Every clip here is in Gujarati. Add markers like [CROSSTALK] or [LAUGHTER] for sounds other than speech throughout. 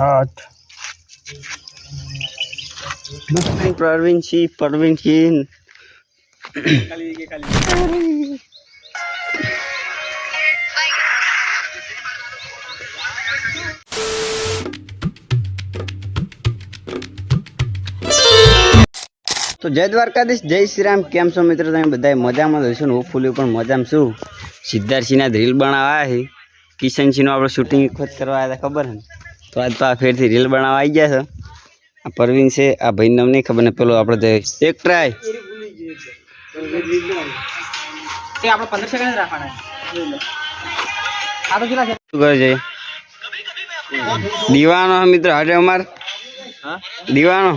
આઠ પ્રવીણ સિંહ પ્રવીણ સિંહ તો જય દ્વારકાધીશ જય શ્રી રામ કેમ છો મિત્રો તમે બધા મજામાં જ હશો ને હું ફૂલી પણ મજામાં છું સિદ્ધાર્થસિંહના રીલ બનાવવા છે કિશનસિંહનું આપણે શૂટિંગ ખોજ કરવા આવ્યા હતા ખબર ને તો આજ તો આ ફેરથી રીલ બનાવવા આવી ગયા છે. આ પરવીન છે આ ભાઈ નામ નહીં ખબર ને પેલો આપણે એક ટ્રાય આપણે પંદર સેકન્ડ રાખવાના આ તો કેટલા છે? શું કરે છે દીવાનો મિત્ર હાજર અમાર. દીવાનો.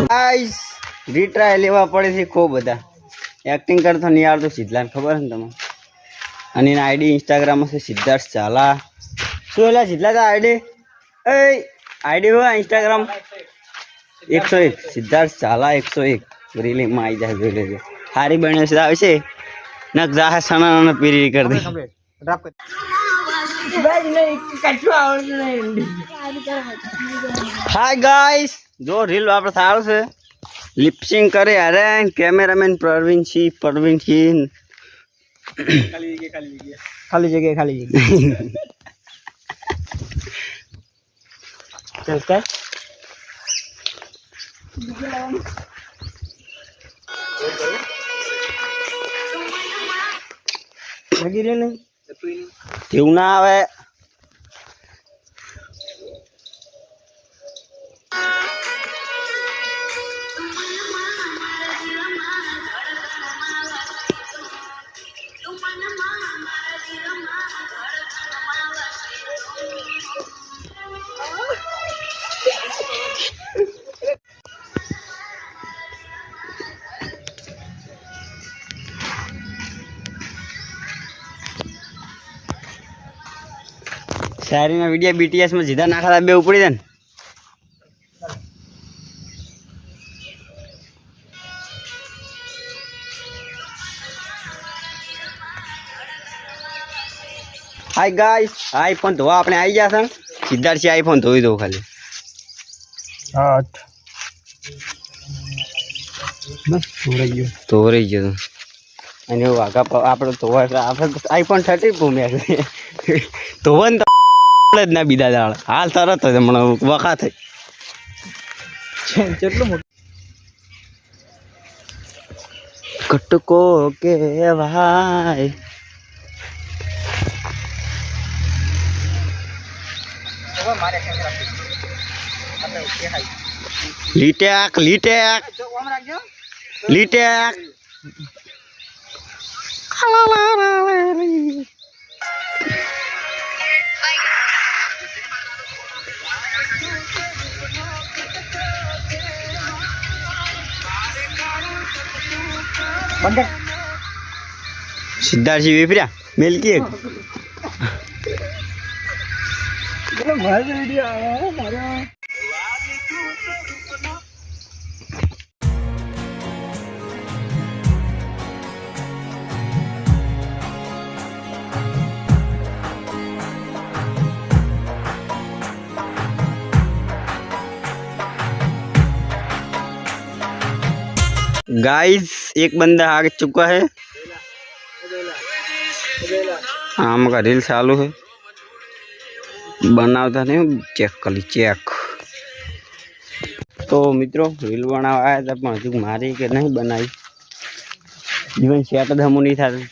ગાઈસ રીટ્રાય લેવા પડે છે ખૂબ બધા. એક્ટિંગ કરતો નહીં આવડતો સિદ્ધાર્થ ખબર ને તમે અને એના આઈડી ઇન્સ્ટાગ્રામ હશે સિદ્ધાર્થ ચાલા શું એલા સિદ્ધાર્થ આઈડી એ આઈડી હોય ઇન્સ્ટાગ્રામ એકસો એક. સિદ્ધાર્થ ચાલા એકસો એક. રીલિંગમાં આવી જાય, જોઈ લેજો. સારી બન્યો છે. આવશે નક જાહેર સણા પીરી કરી દે. હાય ગાઈસ જો રીલ આપણે સારું છે લિપસિંગ કરે અરે કેમેરામેન પ્રવીણ સિંહ પ્રવીણ સિંહ ખાલી જગ્યા ખાલી જગ્યા ખાલી જગ્યા ખાલી જગ્યા ચાલ કર લગી રહ્યો નહીં એવું ના આવે. શાયરીના વીડિયો બીટીએસમાં સીધા નાખતા બે ઉપડી દે ને. હાય ગાઈસ આઈફોન ધોવા આપણે આવી ગયા છે. સિદ્ધાર્થ આઈફોન ધોઈ દો ખાલી. બસ છોડાઈ ગયો. તો ગયો. અને પ- આપણે ધોવા આપણે આઈફોન થર્ટી ભૂમ્યા છે. [LAUGHS] ધોવન જ ના બીજા દાળ હાલ તરત જ હમણાં વખા થઈ છે- કેટલું મોટું કટકો કે ભાઈ મારે લીટેક લીટેક ઓમ રાખજો લીટેક બંધ સિદ્ધાર્થી વિફર્યા મિલ્કી એક. મારે વીડિયો આવ્યો મારો गाइस एक बंदा आगे चुका है आम का रील चालू है બનાવતા નહીં ચેક કરી ચેક તો મિત્રો રીલ બનાવવા આવ્યા હતા પણ હજુ મારી કે નહીં બનાવી જીવન સેટ જ હમું નહીં થતું